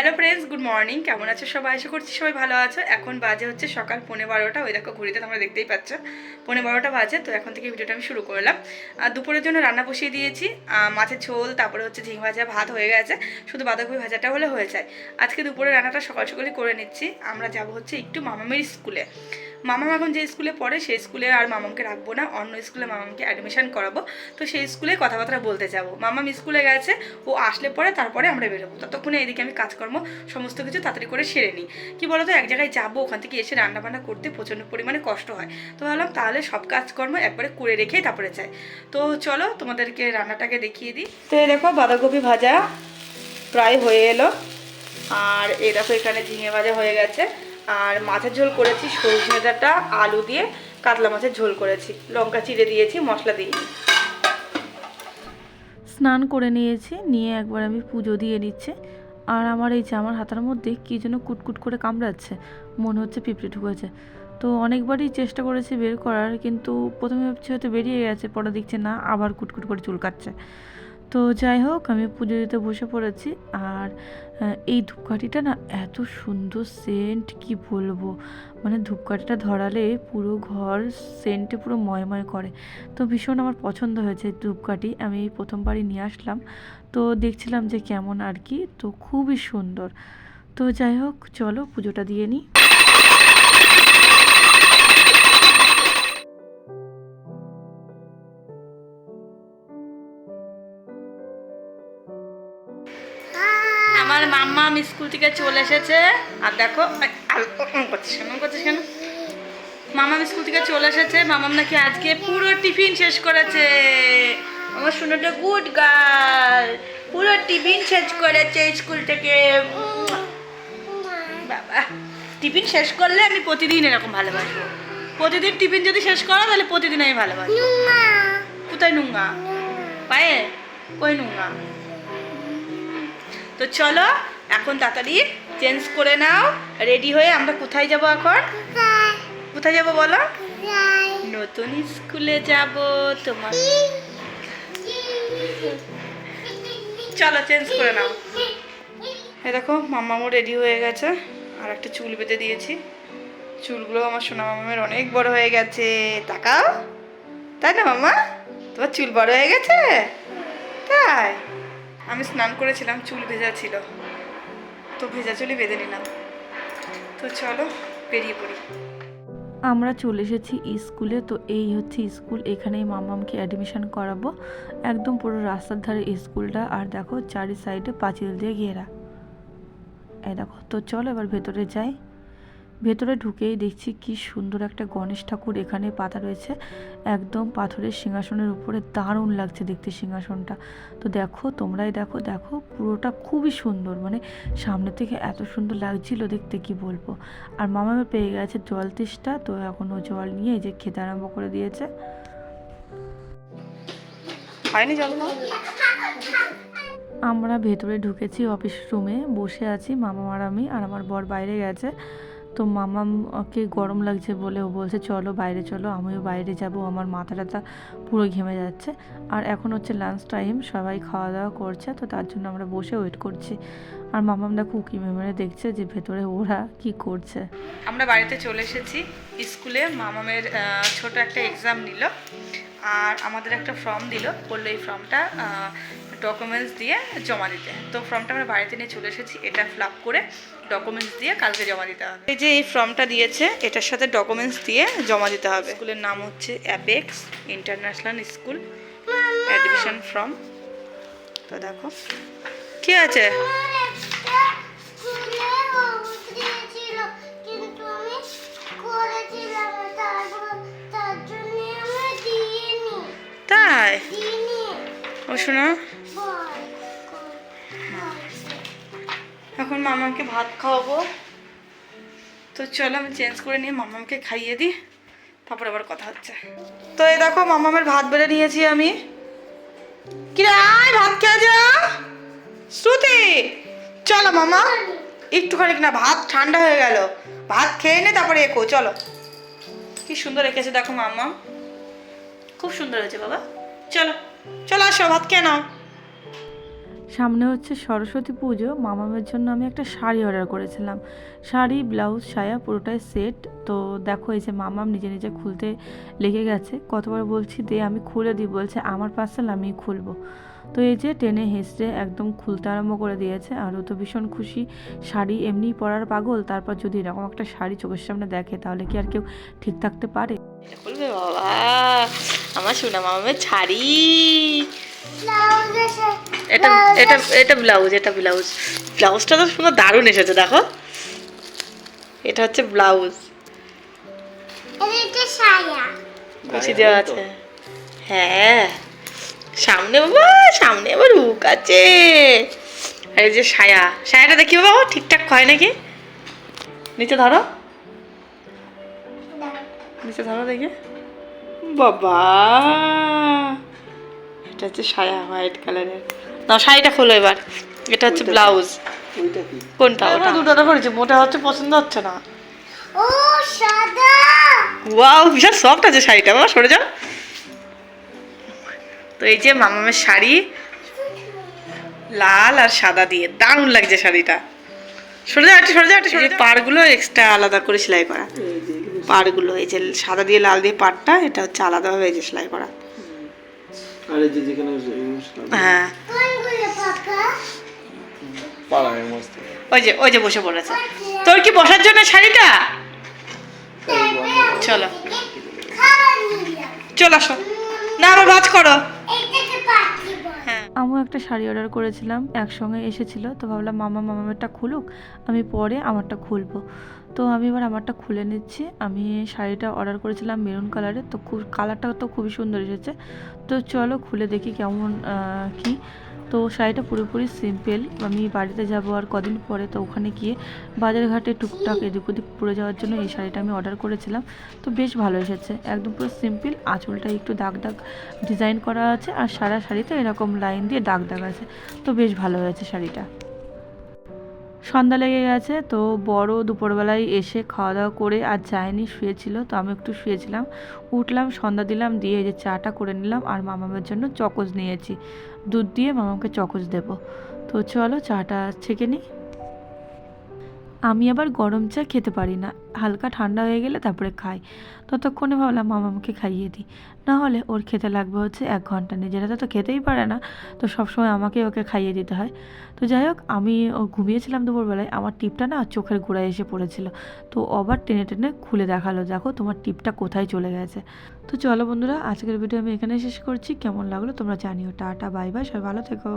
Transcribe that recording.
Hello friends good morning কেমন আছো সবাই? আশা করছি সবাই ভালো আছো। এখন বাজে হচ্ছে সকাল পনে বারোটা। ওই দেখো ঘুরিতে তোমরা দেখতেই পাচ্ছ। পনে বারোটা বাজে, তো এখন থেকে ভিডিওটা আমি শুরু করলাম। আর দুপুরের জন্য রান্না বসিয়ে দিয়েছি। মাছের ঝোল, তারপরে হচ্ছে ঝিঙে ভাজা, ভাত হয়ে গেছে। শুধু বাঁধাকপি ভাজাটা হলে হয়ে যায়। আজকে দুপুরে রান্নাটা সকাল সকালই করে নিচ্ছি। আমরা যাব হচ্ছে একটু মামামের স্কুলে। মামাম এখন যে স্কুলে পড়ে, সেই স্কুলে আর মামামকে রাখব না, অন্য স্কুলে মামামকে অ্যাডমিশন করাবো। তো সেই স্কুলে কথাবার্তা বলতে যাব। মামাম স্কুলে গেছে, ও আসলে পরে, তারপরে আমরা বেরোবো। ততক্ষণে এদিকে আমি কাজকর্ম, সমস্ত কিছু তাড়াতাড়ি করে সেরে নিই। কি বলতো, এক জায়গায় যাব, ওখান থেকে এসে রান্না বান্না করতে প্রচণ্ড পরিমাণে কষ্ট হয়। তো ভাবলাম, তাহলে সব কাজকর্ম একবারে করে রেখেই তারপরে যাই। তো চলো, তোমাদেরকে রান্নাটাকে দেখিয়ে দিই। তো দেখো, বাঁধাকপি ভাজা প্রায় হয়ে এলো। আর এই দেখো, এখানে ঝিঙে ভাজা হয়ে গেছে। আর মাছের ঝোল করেছি, সরষে ডাঁটা আলু দিয়ে কাতলা মাছের ঝোল করেছি। লঙ্কা চিড়ে দিয়েছি, মশলা দিইনি। স্নান করে নিয়েছি, নিয়ে একবার আমি পুজো দিয়ে নিচ্ছে। আর আমার এই জামার হাতার মধ্যে কী যেন কুটকুট করে কামড়াচ্ছে, মনে হচ্ছে পিঁপড়ে ঢুকেছে। তো অনেকবারই চেষ্টা করেছি বের করার, কিন্তু প্রথমে ভাবছি হয়তো বেরিয়ে গেছে, পরে দেখছে না, আবার কুটকুট করে চুলকাচ্ছে তো যাই হোক, আমি পুজো দিতে বসে পড়েছি। আর এই ধূপকাঠিটা না এত সুন্দর সেন্ট কি বলব? মানে ধূপকাঠিটা ধরালে পুরো ঘর সেন্টে পুরো ময়ময় করে। তো ভীষণ আমার পছন্দ হয়েছে ধূপকাঠি। আমি এই প্রথমবারই নিয়ে আসলাম। তো দেখছিলাম যে কেমন আর কি, তো খুবই সুন্দর। তো যাই হোক, চলো পুজোটা দিয়ে নিই। আমার মাম্মা আমি স্কুল থেকে চলে এসেছে। আর দেখো করছিস কেন? করছিস কেন? মামাম স্কুল থেকে চলে এসেছে। মামাম নাকি আজকে পুরো টিফিন শেষ করেছে। আমার শুনেটা গুড গার্ল পুরো টিফিন শেষ করেছে স্কুল থেকে। বাবা টিফিন শেষ করলে আমি প্রতিদিন এরকম ভালোবাসবো। প্রতিদিন টিফিন যদি শেষ করো তাহলে প্রতিদিন আমি ভালোবাসবো। কোথায় নুঙ্গা? পায়ে কই নুঙ্গা? তো চলো, এখন তাড়াতাড়ি চেঞ্জ করে নাও। রেডি হয়ে আমরা কোথায় যাব এখন? কোথায় যাব বলো? নতুন স্কুলে যাব তোমার। চলো চেঞ্জ করে নাও। এই দেখো মামামও রেডি হয়ে গেছে। আর একটা চুল বেঁধে দিয়েছি। চুলগুলো আমার সোনা মামামের অনেক বড় হয়ে গেছে। তাকাও। তাই না মামা? তোমার চুল বড় হয়ে গেছে? তাই। আমি স্নান করেছিলাম, চুল ভেজা ছিল। তো ভেজা চুলই বেঁধে নিলাম। তো চলো, বেরিয়ে পড়ি। আমরা চলে এসেছি স্কুলে, তো এই হচ্ছে স্কুল। এখানেই মামামকে অ্যাডমিশন করাবো। একদম পুরো রাস্তার ধারে স্কুলটা। আর দেখো, চারি সাইডে পাঁচিল দিয়ে ঘেরা। এই দেখো, তো চলো এবার ভেতরে যাই। ভেতরে ঢুকেই দেখছি কি সুন্দর একটা গণেশ ঠাকুর এখানে পাতা রয়েছে। একদম পাথরের সিংহাসনের উপরে দারুণ লাগছে দেখতে সিংহাসনটা। তো দেখো তোমরাই দেখো দেখো পুরোটা খুবই সুন্দর। মানে সামনে থেকে এত সুন্দর লাগছিল দেখতে কি বলব? আর মামামে পেয়ে গেছে জল তেষ্টা তো এখন ও জল নিয়ে এই যে খেতে আরম্ভ করে দিয়েছে। হয়নি জল আমরা ভেতরে ঢুকেছি অফিস রুমে বসে আছি মামা আর আমি আর আমার বর বাইরে গেছে। তো মামাকে গরম লাগছে বলে ও বলছে, চলো বাইরে, চলো। আমিও বাইরে যাব, আমার মাথা টাথা পুরো ঘেমে যাচ্ছে। আর এখন হচ্ছে লাঞ্চ টাইম সবাই খাওয়া দাওয়া করছে, তো তার জন্য আমরা বসে ওয়েট করছি। আর মামাম দেখো উকি মেমে দেখছে যে ভেতরে ওরা কি করছে। আমরা বাড়িতে চলে এসেছি স্কুলে, মামামের ছোট একটা এক্সাম নিল, আর আমাদের একটা ফর্ম দিল, বলল এই ফর্মটা ডকুমেন্টস দিয়ে জমা দিতে। তো ফর্মটা আমরা বাড়িতে নিয়ে চলে এসেছি, এটা ফিল আপ করে ডকুমেন্টস দিয়ে কালকে জমা দিতে হবে। এই যে এই ফর্মটা দিয়েছে, এটার সাথে ডকুমেন্টস দিয়ে জমা দিতে হবে। স্কুলের নাম হচ্ছে apex international school admission form তো দেখো, কি আছে? তাই? ও শোনো। এখন মামাকে ভাত খাওয়াবো। তো চলো আমি চেঞ্জ করে নিয়ে মামাকে খাইয়ে দিই, তারপর আবার কথা হচ্ছে। তো এই দেখো মামামের ভাত বেড়ে নিয়েছি আমি। কিরে, আয় ভাত খেয়ে যা। শ্রুতি, চলো মামা একটুখানি না, ভাত ঠান্ডা হয়ে গেল। ভাত খেয়ে নে, তারপরে একো চলো। কি সুন্দর রেখেছে দেখো মামা। খুব সুন্দর হয়েছে বাবা। চলো চলো আসো, ভাত খেয়ে নাও। সামনে হচ্ছে সরস্বতী পুজো। মামামের জন্য আমি একটা শাড়ি অর্ডার করেছিলাম। শাড়ি ব্লাউজ সায়া পুরোটাই সেট তো দেখো এই যে মামাম নিজে নিজে খুলতে লেগে গেছে। কতবার বলছি, দে, আমি খুলে দিই। বলছে, আমার পার্সেল আমি খুলবো। তো এই যে টেনে হেসড়ে একদম খুলতে আরম্ভ করে দিয়েছে। আর ও তো ভীষণ খুশি। শাড়ি এমনি পরার পাগল। তারপর যদি এরকম একটা শাড়ি চোখের সামনে দেখে, তাহলে কি আর কেউ ঠিক থাকতে পারে? বলবে, বাবা, আমার সোনা মামামের আছে এটা এটা এটা ব্লাউজ এটা ব্লাউজ ব্লাউজটা তো সুন্দর দারুণ এসেছে দেখো। এটা হচ্ছে ব্লাউজ কুচি দেওয়া আছে। হ্যাঁ। সামনে বাবা সামনে আবার হুক আছে। আর এই যে সায়া। সায়াটা দেখি বাবা ঠিকঠাক হয় নাকি? নিচে ধরো। নিচে ধরো দেখি। বাবা! এটা হচ্ছে সায়া হোয়াইট কালারের। না শাড়িটা খোলো এবার। এটা হচ্ছে ব্লাউজ। ওইটা কি? কোনটা ওটা? দুটোটা করেছি মোটা হচ্ছে পছন্দ হচ্ছে না। ও সাদা! ওয়াও বিশাল সফট আছে শাড়িটা বাবা সরে যাও তো এই যে মামামের শাড়ি লাল আর সাদা দিয়ে দারুণ লাগছে শাড়িটা। সরে যাও একটু সরে যাও একটু সরে পাড়গুলো এক্সট্রা আলাদা করে সেলাই করা। এই যে এগুলো। পাড়গুলো এই যে সাদা দিয়ে লাল দিয়ে পাড়টা এটা হচ্ছে আলাদাভাবে এই যে সেলাই করা। আর যে যেখানে হ্যাঁ। ওই যে ওই যে বসে পড়েছে। তোর কি বসার জন্য শাড়িটা? চলো। চলো আসো। না আবার ভাজ করো এটাকে পাখি বল হ্যাঁ আমিও একটা শাড়ি অর্ডার করেছিলাম, একসঙ্গে এসেছিল। তো ভাবলাম, মামা, মামামেরটা খুলুক, আমি পরে আমারটা খুলবো। তো আমি এবার আমারটা খুলে নিচ্ছি। আমি শাড়িটা অর্ডার করেছিলাম মেরুন কালারের তো খুব কালারটা তো খুবই সুন্দর এসেছে। তো চলো খুলে দেখি কেমন কি। তো শাড়িটা পুরোপুরি সিম্পল আমি বাড়িতে যাব আর কদিন পরে তো ওখানে গিয়ে বাজার ঘাটে টুকটাক এদিক ওদিক পরে যাওয়ার জন্য এই শাড়িটা আমি অর্ডার করেছিলাম। তো বেশ ভালো এসেছে। একদম পুরো সিম্পল আঁচলটা একটু দাগ দাগ ডিজাইন করা আছে আর সারা শাড়িতে এরকম লাইন দিয়ে দাগ দাগ আছে। তো বেশ ভালো হয়েছে শাড়িটা। সন্ধ্যা লেগে গেছে, তো বড় দুপুরবেলায় এসে খাওয়া দাওয়া করে আর যায়নি, শুয়েছিল, তো আমি একটু শুয়েছিলাম। উঠলাম, সন্ধ্যা দিলাম, দিয়ে যে চাটা করে নিলাম আর মামামের জন্য চকোজ নিয়েছি। দুধ দিয়ে মামাকে চকোজ দেব। তো চলো চাটা ছেঁকে নিই। আমি আবার গরম চা খেতে পারি না। হালকা ঠান্ডা হয়ে গেলে তারপরে খাই। ততক্ষণে ভাবলাম মামাকে খাইয়ে দিই। না হলে ওর খেতে লাগবে হচ্ছে এক ঘণ্টা। নিজেরা তো খেতেই পারে না, তো সবসময় আমাকে ওকে খাইয়ে দিতে হয়। তো যাই হোক, আমি ও ঘুমিয়েছিলাম দুপুরবেলায়। আমার টিপটা না চোখের গোড়ায় এসে পড়েছিল। তো আবার টেনে টেনে খুলে দেখাল, দেখো তোমার টিপটা কোথায় চলে গেছে? তো চলো বন্ধুরা, আজকের ভিডিও আমি এখানে শেষ করছি। কেমন লাগল তোমরা জানিও। টাটা, বাই বাই, সবাই ভালো থেকো।